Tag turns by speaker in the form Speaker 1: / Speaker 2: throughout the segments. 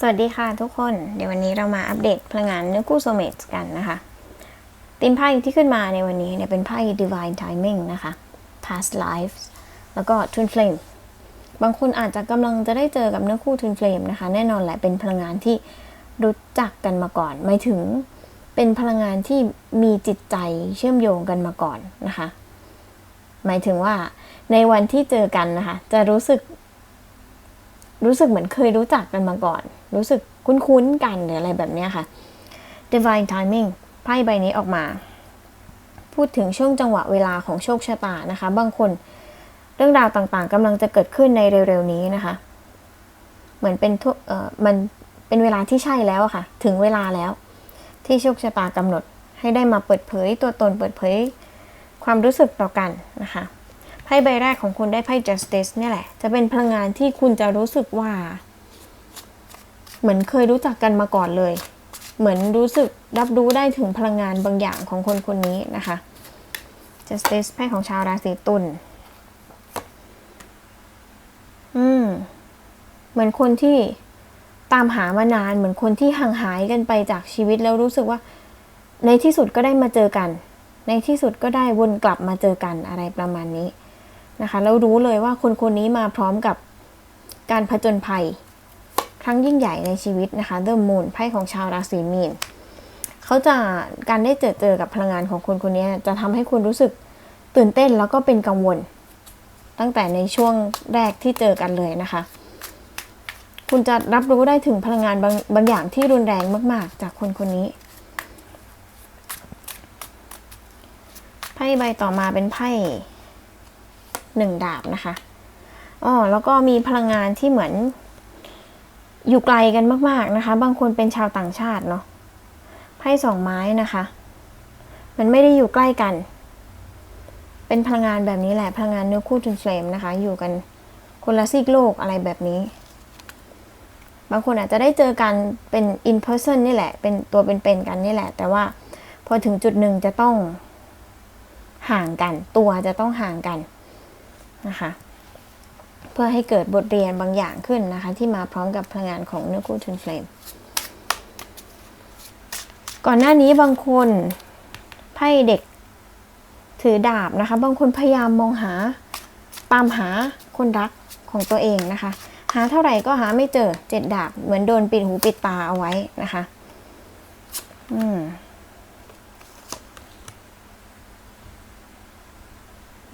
Speaker 1: สวัสดีค่ะทุกคน เดี๋ยววันนี้เรามาอัปเดตพลังงานเนื้อคู่โซเมตกันนะคะตีมไพ่ที่ขึ้นมาในวันนี้เนี่ยเป็นไพ่ Divine Timing นะคะ Past Lives แล้วก็ Twin Flame บางคนอาจจะกำลังจะได้เจอกับเนื้อคู่ Twin Flame นะคะ แน่นอนแหละเป็นพลังงานที่รู้จักกันมาก่อนหมายถึงเป็นพลังงานที่มีจิตใจเชื่อมโยงกันมาก่อนนะคะ หมายถึงว่าในวันที่เจอกันนะคะ จะรู้สึก รู้สึกเหมือนเคยรู้จักกันมาก่อน รู้สึกคุ้นๆกันหรืออะไรแบบนี้ค่ะ Divine Timing ไพ่ใบนี้ออกมา พูดถึงช่วงจังหวะเวลาของโชคชะตานะคะ บางคนเรื่องราวต่างๆกำลังจะเกิดขึ้นในเร็วๆนี้นะคะ เหมือนเป็นทุเอ่อมันเป็นเวลาที่ใช่แล้วอะค่ะ ถึงเวลาแล้ว ที่โชคชะตากำหนดให้ได้มาเปิดเผยตัวตนเปิดเผยความรู้สึกต่อกันนะคะ ไพ่ใบแรกของคุณได้ไพ่ justice เนี่ยแหละ จะเป็นพลังงานที่คุณจะรู้สึกว่า เหมือนเคยรู้จักกันมาก่อนเลย เหมือนรู้สึกรับรู้ได้ถึงพลังงานบางอย่างของคนคนนี้นะคะ justice ไพ่ของชาวราศีตุลอืม เหมือนคนที่ตามหามานานเหมือนคนที่ห่างหายกันไปจากชีวิตแล้วรู้สึกว่า ในที่สุดก็ได้มาเจอกัน ในที่สุดก็ได้วนกลับมาเจอกันอะไรประมาณนี้ นะคะแล้วรู้เลยว่าคนคนนี้มาพร้อมกับการผจญภัย ครั้งยิ่งใหญ่ในชีวิตนะคะ The Moon ไพ่ของชาวราศีมีนเขาจะการได้เจอเจอกับพลังงานของคนคนนี้จะทำให้คุณรู้สึกตื่นเต้นแล้วก็เป็นกังวล ตั้งแต่ในช่วงแรกที่เจอกันเลยนะคะ คุณจะรับรู้ได้ถึงพลังงานบางบางอย่างที่รุนแรงมาก ๆ จากคนคนนี้ไพ่ใบต่อมาเป็นไพ่ หนึ่งดาบนะคะอ๋อแล้วก็มีพลังงานที่เหมือน อยู่ไกลกันมาก ๆนะคะ บางคนเป็นชาวต่างชาติเนาะไพ่สองไม้นะคะ มันไม่ได้อยู่ใกล้กัน เป็นพลังงานแบบนี้แหละพลังงานเนื้อคู่ทุนเฟลมนะคะ อยู่กันคนละซีกโลกอะไรแบบนี้ บางคนอาจจะได้เจอกันเป็น in person นี่แหละ เป็นตัวเป็นๆกันนี่แหละ แต่ว่าพอถึงจุดหนึ่งจะต้องห่างกัน ตัวจะต้องห่างกัน นะคะ เพื่อให้เกิดบทเรียนบางอย่างขึ้นนะคะ ที่มาพร้อมกับพลังงานของเนื้อคู่ทุนเฟลมก่อนหน้านี้บางคนไพ่เด็กถือดาบนะคะ บางคนพยายามมองหาตามหาคนรักของตัวเองนะคะ หาเท่าไหร่ก็หาไม่เจอเจ็ดดาบ เหมือนโดนปิดหูปิดตาเอาไว้นะคะ อืม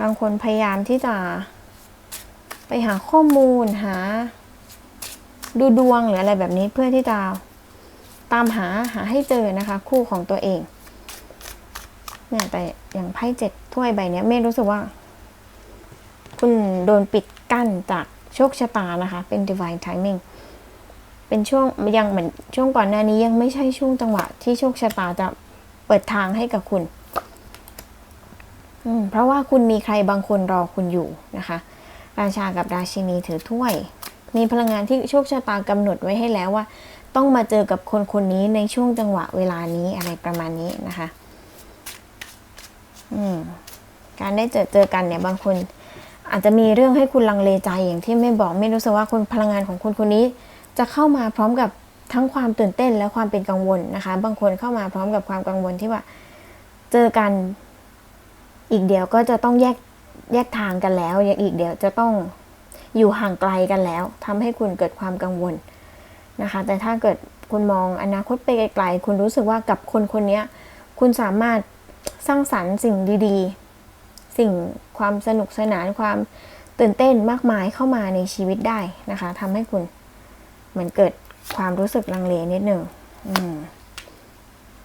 Speaker 1: บางคนพยายามที่จะไปหาข้อมูลหา ดูดวงหรืออะไรแบบนี้เพื่อที่จะตามหาหาให้เจอนะคะ คู่ของตัวเองเนี่ยแต่อย่างไพ่เจ็ดถ้วยใบเนี้ยเมรู้สึกว่า คุณโดนปิดกั้นจากโชคชะตานะคะ เป็น divine timing เป็นช่วงยังเหมือนช่วงก่อนหน้านี้ยังไม่ใช่ช่วงจังหวะที่โชคชะตาจะเปิดทางให้กับคุณ เพราะว่าคุณมีใครบางคนรอคุณอยู่นะคะ ราชากับราชินีถือถ้วย มีพลังงานที่โชคชะตากำหนดไว้ให้แล้วว่า ต้องมาเจอกับคนคนนี้ในช่วงจังหวะเวลานี้อะไรประมาณนี้นะคะการได้เจอเจอกันเนี่ยบางคนอาจจะมีเรื่องให้คุณลังเลใจอย่างที่ไม่บอกไม่รู้สึกว่าคนพลังงานของคุณคนนี้ จะเข้ามาพร้อมกับทั้งความตื่นเต้นและความเป็นกังวลนะคะ บางคนเข้ามาพร้อมกับความกังวลที่ว่า เจอกัน อีกเดียวก็จะต้องแยกแยกทางกันแล้วอย่างอีกเดียวจะต้องอยู่ห่างไกลกันแล้วทำให้คุณเกิดความกังวลนะคะ แต่ถ้าเกิดคุณมองอนาคตไปไกลๆคุณรู้สึกว่ากับคนคนนี้คุณสามารถสร้างสรรค์สิ่งดีๆ สิ่งความสนุกสนานความตื่นเต้นมากมายเข้ามาในชีวิตได้นะคะทำให้คุณเหมือนเกิดความรู้สึกลังเลนิดหนึ่งอืม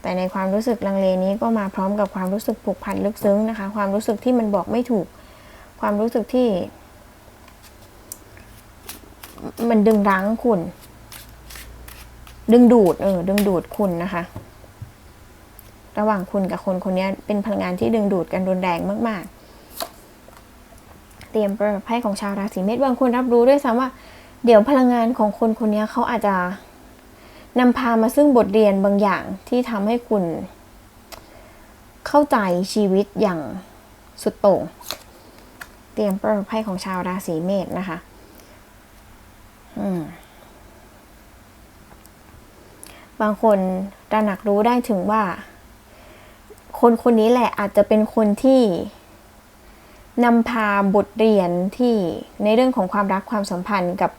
Speaker 1: แต่ในความรู้สึกลังเลนี้ก็มาพร้อมกับความรู้สึกผูกพันลึกซึ้งนะคะ ความรู้สึกที่มันบอกไม่ถูก ความรู้สึกที่ มันดึงรั้งคุณ ดึงดูดเออดึงดูดคุณนะคะ ระหว่างคุณกับคนคนนี้เป็นพลังงานที่ดึงดูดกันรุนแรงมาก ๆ เตรียมปิดไพ่ของชาวราศีเมษบางคนรับรู้ด้วยซ้ำว่า เดี๋ยวพลังงานของคนคนนี้เขาอาจจะ นำพามาซึ่งบทเรียนบางอย่างที่ทำให้คุณ เข้าใจชีวิตอย่างสุดโต่ง เตรียมเปิดไพ่ของชาวราศีเมษนะคะบางคนตระหนักรู้ได้ถึงว่า คนคนนี้แหละอาจจะเป็นคนที่นำพาบทเรียนที่ในเรื่องของความรักความสัมพันธ์กับ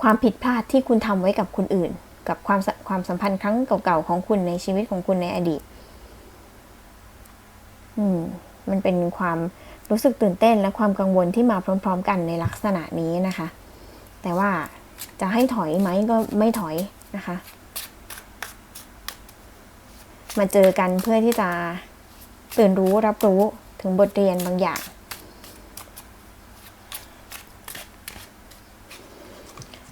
Speaker 1: ความผิดพลาดที่คุณทำไว้กับคนอื่น กับความความสัมพันธ์ครั้งเก่าๆของคุณในชีวิตของคุณในอดีต อืม มันเป็นความรู้สึกตื่นเต้นและความกังวลที่มาพร้อม ๆ กันในลักษณะนี้นะคะ แต่ว่าจะให้ถอยไหมก็ไม่ถอยนะคะ มาเจอกันเพื่อที่จะตื่นรู้รับรู้ถึงบทเรียนบางอย่าง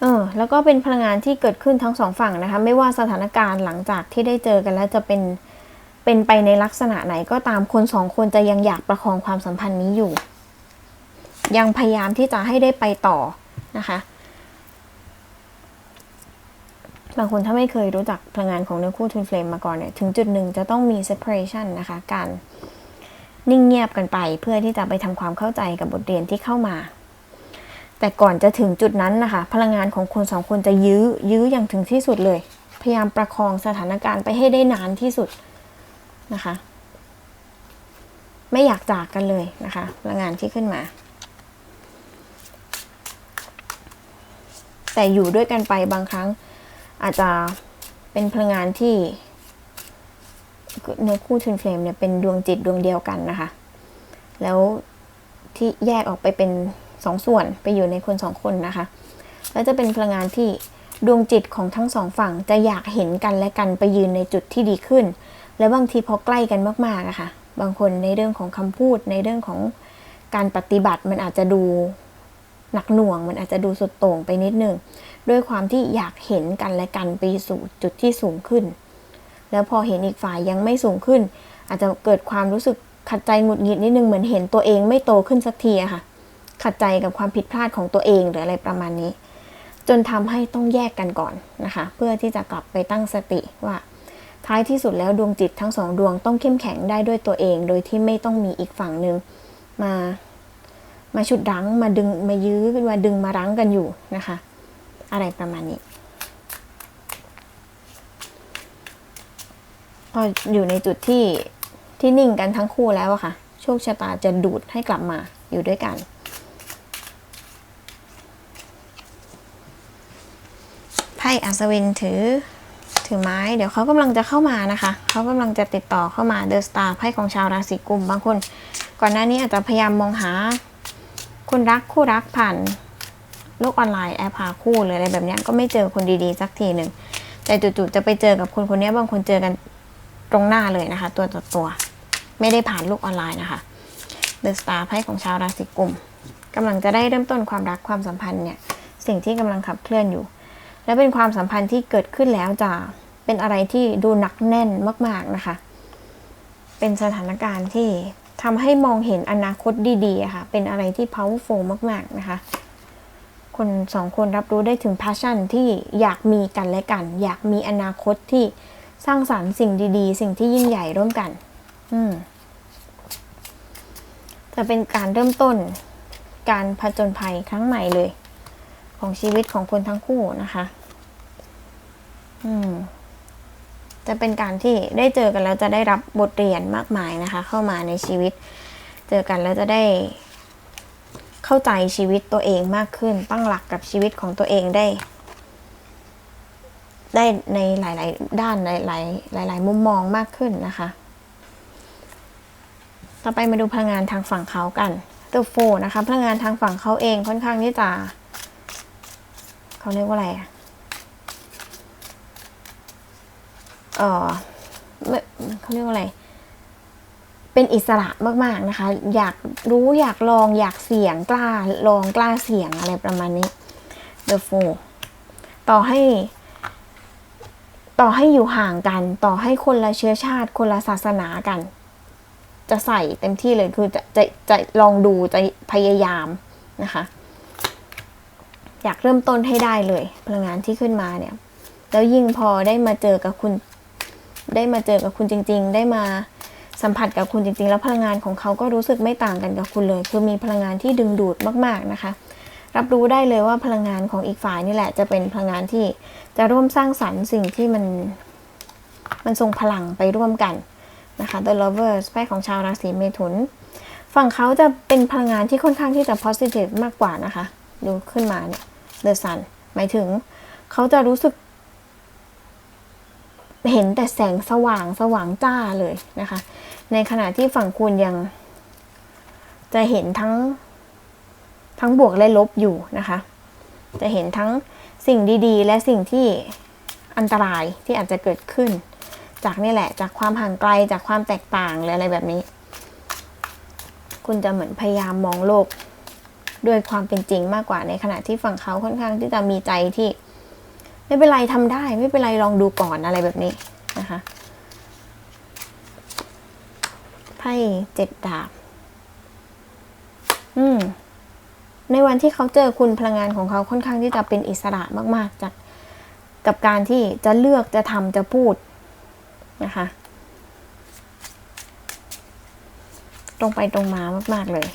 Speaker 1: เออ แล้วก็เป็นพลังงานที่เกิดขึ้นทั้งสองฝั่งนะคะ ไม่ว่าสถานการณ์หลังจากที่ได้เจอกันแล้วจะเป็นเป็นไปในลักษณะไหนก็ตามคนสองคนจะยังอยากประคองความสัมพันธ์นี้อยู่ ยังพยายามที่จะให้ได้ไปต่อนะคะบางคนถ้าไม่เคยรู้จักพลังงานของเนื้อคู่ Twin Flame มาก่อนเนี่ยถึงจุดหนึ่งจะต้องมี separation นะคะการนิ่งเงียบกันไปเพื่อที่จะไปทำความเข้าใจกับบทเรียนที่เข้ามา แต่ก่อนจะถึงจุดนั้นนะคะ พลังงานของคนสองคนจะยื้อ ยื้ออย่างถึงที่สุดเลย พยายามประคองสถานการณ์ไปให้ได้นานที่สุดนะคะ ไม่อยากจากกันเลยนะคะ พลังงานที่ขึ้นมา แต่อยู่ด้วยกันไปบางครั้ง อาจจะเป็นพลังงานที่เนื้อคู่ทวินเฟลมเนี่ยเป็นดวงจิตดวงเดียวกันนะคะ แล้วที่แยกออกไปเป็น สองส่วนไปอยู่ในคนสองคนนะคะ แล้วจะเป็นพลังงานที่ดวงจิตของทั้งสองฝั่งจะอยากเห็นกันและกันไปยืนในจุดที่ดีขึ้น และบางทีพอใกล้กันมากๆอะคะ่ะ บางคนในเรื่องของคำพูดในเรื่องของการปฏิบัติมันอาจจะดูหนักหน่วง มันอาจจะดูสุดโต่งไปนิดนึงด้วยความที่อยากเห็นกันและกันไปสู่จุดที่สูงขึ้น แล้วพอเห็นอีกฝ่ายยังไม่สูงขึ้น อาจจะเกิดความรู้สึกขัดใจหงุดหงิดนิดนึงเหมือนเห็นตัวเองไม่โตขึ้นสักทีอะค่ะ ขัดใจกับความผิดพลาดของตัวเองหรืออะไรประมาณนี้ จนทำให้ต้องแยกกันก่อนนะคะ เพื่อที่จะกลับไปตั้งสติว่า ท้ายที่สุดแล้วดวงจิตทั้งสองดวงต้องเข้มแข็งได้ด้วยตัวเอง โดยที่ไม่ต้องมีอีกฝั่งหนึ่งมามาชุดรั้งมาดึงมายื้อมาดึงมารั้งกันอยู่นะคะ อะไรประมาณนี้พออยู่ในจุดที่ที่นิ่งกันทั้งคู่แล้วอะค่ะ โชคชะตาจะดูดให้กลับมาอยู่ด้วยกัน ไพ่ อัศวินถือถือไม้ เดี๋ยวเขากำลังจะเข้ามานะคะ เขากำลังจะติดต่อเข้ามาเดอะสตาร์ไพ่ของชาวราศีกุมบางคน ก่อนหน้านี้อาจจะพยายามมองหาคนรักคู่รักผ่านโลกออนไลน์แอปหาคู่หรืออะไรแบบนี้ก็ไม่เจอคนดีๆสักทีหนึ่งแต่จู่ๆจะไปเจอกับคนคนนี้บางคนเจอกันตรงหน้าเลยนะคะ ตัวต่อตัว ไม่ได้ผ่านโลกออนไลน์นะคะเดอะสตาร์ไพ่ของชาวราศีกุมกำลังจะได้เริ่มต้นความรักความสัมพันธ์เนี่ยสิ่งที่กำลังขับเคลื่อนอยู่ และเป็นความสัมพันธ์ที่เกิดขึ้นแล้วจะเป็นอะไรที่ดูหนักแน่นมาก ๆนะคะ เป็นสถานการณ์ที่ทำให้มองเห็นอนาคตดีๆค่ะ เป็นอะไรที่ powerful มากๆนะคะ คนสองคนรับรู้ได้ถึง passion ที่อยากมีกันและกัน อยากมีอนาคตที่สร้างสรรค์สิ่งดีๆ สิ่งที่ยิ่งใหญ่ร่วมกัน อืมจะเป็นการเริ่มต้นการผจญภัยครั้งใหม่เลย ของชีวิตของคนทั้งคู่นะคะ อืม จะเป็นการที่ได้เจอกันแล้วจะได้รับบทเรียนมากมายนะคะ เข้ามาในชีวิต เจอกันแล้วจะได้เข้าใจชีวิตตัวเองมากขึ้น ตั้งหลักกับชีวิตของตัวเองได้ ได้ในหลาย ๆ ด้านหลาย ๆ หลาย ๆ มุมมองมากขึ้นนะคะ ต่อไปมาดูพลังงานทางฝั่งเขากันตัวโฟนะคะพลังงานทางฝั่งเขาเองค่อนข้างที่จะ เขาเรียกว่าอะไรอะเออเขาเรียกว่าอะไร เป็นอิสระมากๆนะคะ อยากรู้อยากลองอยากเสี่ยงกล้าลองกล้าเสี่ยงอะไรประมาณนี้ The Four ต่อให้ ต่อให้อยู่ห่างกัน ต่อให้คนละเชื้อชาติ คนละศาสนากัน จะใส่เต็มที่เลยคือจะจะจะลองดูจะพยายามนะคะ อยากเริ่มต้นให้ได้เลย พลังงานที่ขึ้นมาเนี่ย แล้วยิ่งพอได้มาเจอกับคุณ ได้มาเจอกับคุณจริง ๆ ได้มาสัมผัสกับคุณจริง ๆ แล้วพลังงานของเขาก็รู้สึกไม่ต่างกันกับคุณเลย คือมีพลังงานที่ดึงดูดมาก ๆนะคะ รับรู้ได้เลยว่าพลังงานของอีกฝ่ายนี่แหละ จะเป็นพลังงานที่จะร่วมสร้างสรรค์สิ่งที่มันมันทรงพลังไปร่วมกันนะคะ The Lovers ไพ่ของชาวราศีเมถุน ฝั่งเขาจะเป็นพลังงานที่ค่อนข้างที่จะ positive มากกว่านะคะ ดูขึ้นมาเนี่ย The Sun หมายถึง เขาจะรู้สึก เห็นแต่แสงสว่างสว่างจ้าเลยนะคะ ในขณะที่ฝั่งคุณยัง จะเห็นทั้งทั้งบวกและลบอยู่นะคะ จะเห็นทั้งสิ่งดีๆ และสิ่งที่อันตรายที่อาจจะเกิดขึ้น จากนี่แหละ จากความห่างไกลจากความแตกต่างหรืออะไรแบบนี้ คุณจะเหมือนพยายามมองโลก ด้วยความเป็นจริงมากกว่าในขณะที่ฝั่งเขาค่อนข้างที่จะมีใจที่ ไม่เป็นไรทำได้ ไม่เป็นไรลองดูก่อนอะไรแบบนี้นะคะไพ่เจ็ดดาบ อืม ในวันที่เขาเจอคุณพลังงานของเขาค่อนข้างที่จะเป็นอิสระมาก ๆ จากกับการที่จะเลือกจะทำจะพูดนะคะ ตรงไปตรงมามาก ๆ เลย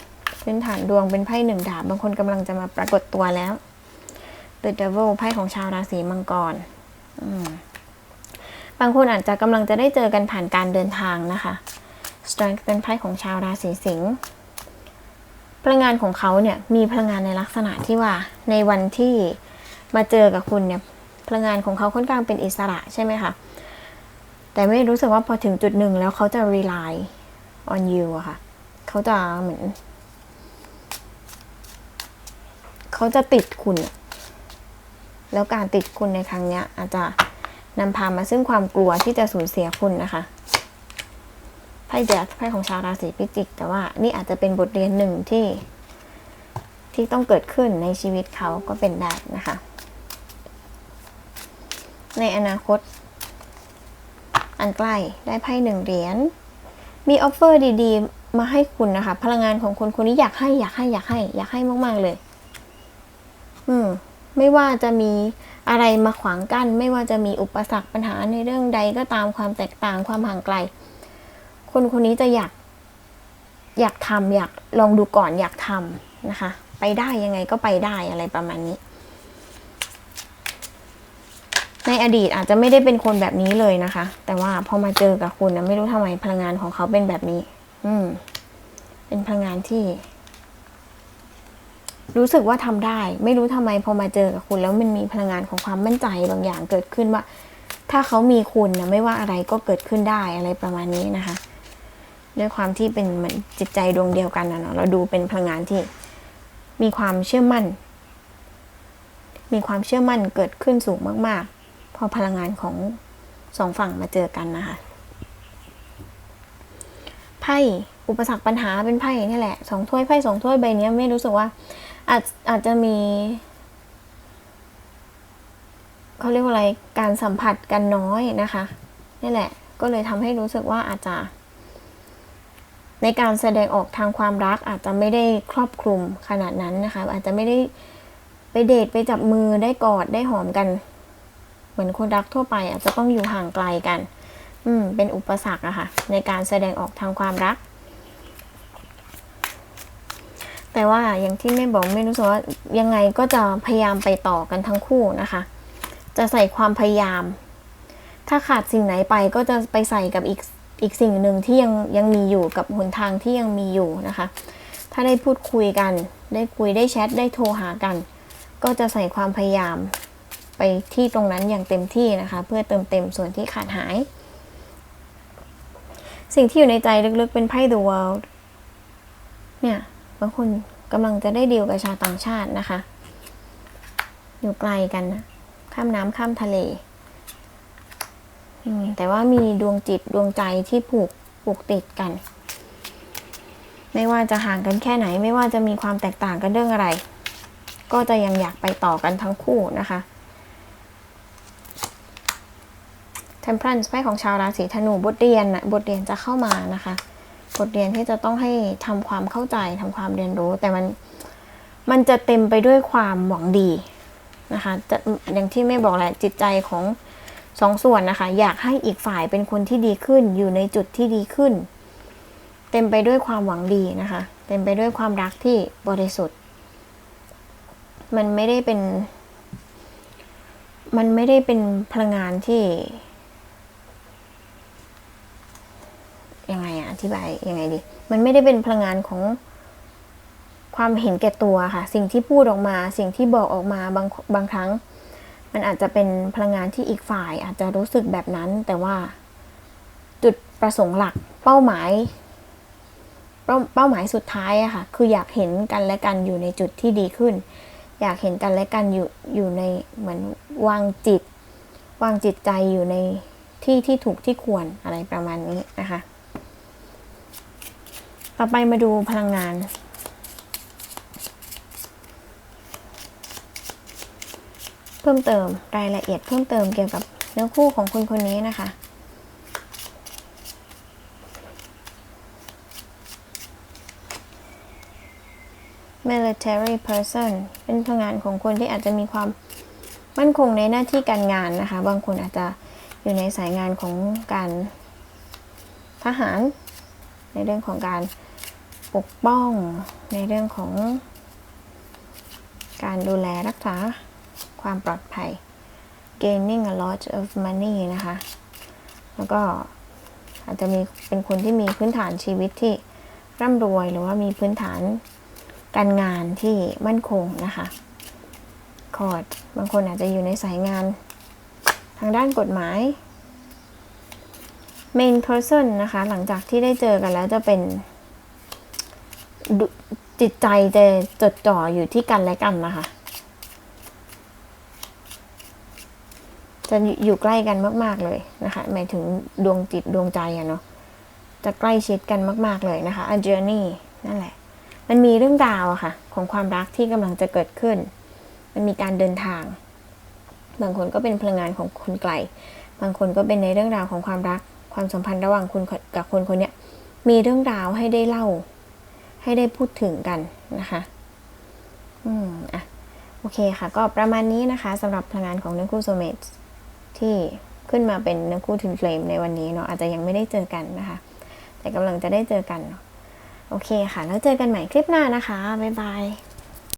Speaker 1: พื้นฐานดวงเป็นไพ่หนึ่งดาบ บางคนกำลังจะมาปรากฏตัวแล้ว The Devil ไพ่ของชาวราศีมังกรบางคนอาจจะกำลังจะได้เจอกันผ่านการเดินทางนะคะ Strength เป็นไพ่ของชาวราศีสิงห์พลังงานของเขาเนี่ยมีพลังงานในลักษณะที่ว่า ในวันที่มาเจอกับคุณเนี่ยพลังงานของเขาค่อนข้างเป็นอิสระใช่ไหมคะแต่ไม่รู้สึกว่าพอถึงจุดหนึ่งแล้วเขาจะ rely on you อะค่ะ เขาจะเหมือน เขาจะติดคุณ แล้วการติดคุณในครั้งนี้อาจจะนำพามาซึ่งความกลัวที่จะสูญเสียคุณนะคะไพ่เดียไพ่ของชาวราศีพิจิก แต่ว่านี่อาจจะเป็นบทเรียนหนึ่งที่ ที่ต้องเกิดขึ้นในชีวิตเขาก็เป็นได้นะคะ ในอนาคต อันใกล้ได้ไพ่หนึ่งเหรียญมีออฟเฟอร์ดี ๆ มาให้คุณนะคะ พลังงานของคนคนนี้อยากให้อยากให้อยากให้ อยากให้มาก ๆ เลย ไม่ว่าจะมีอะไรมาขวางกัน้น ไม่ว่าจะมีอุปสรรคปัญหาในเรื่องใดก็ตามความแตกต่างความห่างไกล คนคนนี้จะอยาก อยากทำอยากลองดูก่อนอยากทำนะคะ ไปได้ยังไงก็ไปได้อะไรประมาณนี้ ในอดีตอาจจะไม่ได้เป็นคนแบบนี้เลยนะคะ แต่ว่าพอมาเจอกับคุณนะไม่รู้ทำไมพลังงานของเขาเป็นแบบนี้ อืม เป็นพลังงานที่ รู้สึกว่าทำได้ ไม่รู้ทำไมพอมาเจอกับคุณแล้วมันมีพลังงานของความมั่นใจบางอย่างเกิดขึ้นว่า ถ้าเขามีคุณนะไม่ว่าอะไรก็เกิดขึ้นได้อะไรประมาณนี้นะคะ ด้วยความที่เป็นเหมือนจิตใจดวงเดียวกันนะเนาะเราดูเป็นพลังงานที่มีความเชื่อมั่น มีความเชื่อมั่นเกิดขึ้นสูงมาก ๆ พอพลังงานของสองฝั่งมาเจอกันนะคะไพ่อุปสรรคปัญหาเป็นไพ่นี่แหละสองถ้วยไพ่สองถ้วยใบนี้ไม่รู้สึกว่า อาจอาจจะมีเขาเรียกว่าอะไรการสัมผัสกันน้อยนะคะนี่แหละ ก็เลยทำให้รู้สึกว่าอาจจะ ในการแสดงออกทางความรักอาจจะไม่ได้ครอบคลุมขนาดนั้นนะคะ อาจจะไม่ได้ไปเดทไปจับมือได้กอดได้หอมกัน เหมือนคนรักทั่วไป อาจจะต้องอยู่ห่างไกลกัน อืมเป็นอุปสรรคอะค่ะ ในการแสดงออกทางความรัก แต่ว่าอย่างที่แม่บอกไม่รู้สึกว่ายังไงก็จะพยายามไปต่อกันทั้งคู่นะคะ จะใส่ความพยายาม ถ้าขาดสิ่งไหนไปก็จะไปใส่กับอีกอีกสิ่งหนึ่งที่ยังยังมีอยู่กับหนทางที่ยังมีอยู่นะคะ ถ้าได้พูดคุยกัน ได้คุยได้แชทได้โทรหากัน ก็จะใส่ความพยายามไปที่ตรงนั้นอย่างเต็มที่นะคะ เพื่อเติมเต็มส่วนที่ขาดหาย สิ่งที่อยู่ในใจลึกๆเป็นไพ่ The World เนี่ย บางคนกำลังจะได้ดีลกับชาวต่างชาตินะคะ อยู่ไกลกันนะข้ามน้ำข้ามทะเลแต่ว่ามีดวงจิตดวงใจที่ผูกผูกติดกัน ไม่ว่าจะห่างกันแค่ไหน ไม่ว่าจะมีความแตกต่างกันเรื่องอะไร ก็จะยังอยากไปต่อกันทั้งคู่นะคะ Temperance ไพ่ของชาวราศีธนูบทเรียนนะบทเรียนจะเข้ามานะคะ บทเรียนที่จะต้องให้ทำความเข้าใจทำความเรียนรู้ แต่มันมันจะเต็มไปด้วยความหวังดีนะคะจะอย่างที่แม่บอกแหละจิตใจของสองส่วนนะคะ อยากให้อีกฝ่ายเป็นคนที่ดีขึ้นอยู่ในจุดที่ดีขึ้น เต็มไปด้วยความหวังดีนะคะ เต็มไปด้วยความรักที่บริสุทธิ์ มันไม่ได้เป็น มันไม่ได้เป็นพลังงานที่ ธิบายยังไงดี มันไม่ได้เป็นพลังงานของความเห็นแก่ตัวค่ะ สิ่งที่พูดออกมา สิ่งที่บอกออกมาบางบางครั้ง มันอาจจะเป็นพลังงานที่อีกฝ่าย อาจจะรู้สึกแบบนั้น แต่ว่าจุดประสงค์หลักเป้าหมาย เป้าเป้าหมายสุดท้ายอะค่ะ คืออยากเห็นกันและกันอยู่ในจุดที่ดีขึ้น อยากเห็นกันและกันอยู่อยู่ในเหมือนวางจิต วางจิตใจอยู่ในที่ที่ถูกที่ควรอะไรประมาณนี้นะคะ ต่อไปมาดูพลังงาน เพิ่มเติมรายละเอียดเพิ่มเติมเกี่ยวกับเนื้อคู่ของคนคนนี้นะคะ military person เป็นพลังงานของคนที่อาจจะมีความมั่นคงในหน้าที่การงานนะคะ บางคนอาจจะอยู่ในสายงานของการทหาร ในเรื่องของการ ปกป้องในเรื่องของการดูแลรักษาความปลอดภัย gaining a lot of money นะคะ แล้วก็อาจจะมีเป็นคนที่มีพื้นฐานชีวิตที่ร่ำรวยหรือว่ามีพื้นฐานการงานที่มั่นคงนะคะ คอร์ดบางคนอาจจะอยู่ในสายงาน ทางด้านกฎหมาย main person นะคะ หลังจากที่ได้เจอกันแล้วจะเป็น จิตใจจะจดจ่ออยู่ที่กันและกันนะคะ จะอยู่ใกล้กันมาก ๆเลยนะคะ หมายถึงดวงจิตดวงใจอะเนาะ จะใกล้ชิดกันมาก ๆเลยนะคะ a journey นั่นแหละ มันมีเรื่องราวอะค่ะ ของความรักที่กำลังจะเกิดขึ้น มันมีการเดินทาง บางคนก็เป็นพลังงานของคนไกล บางคนก็เป็นในเรื่องราวของความรัก ความสัมพันธ์ระหว่างคุณกับคนคนนี้มีเรื่องราวให้ได้เล่า ให้ได้พูดถึงกันนะคะอืมอะโอเคค่ะ ก็ประมาณนี้นะคะสำหรับพลังงานของเนื้อคู่โซเมตที่ขึ้นมาเป็นเนื้อคู่ทินเฟลมในวันนี้เนาะอาจจะยังไม่ได้เจอกันนะคะ แต่กำลังจะได้เจอกันเนาะโอเคค่ะ แล้วเจอกันใหม่คลิปหน้านะคะ บ๊ายบาย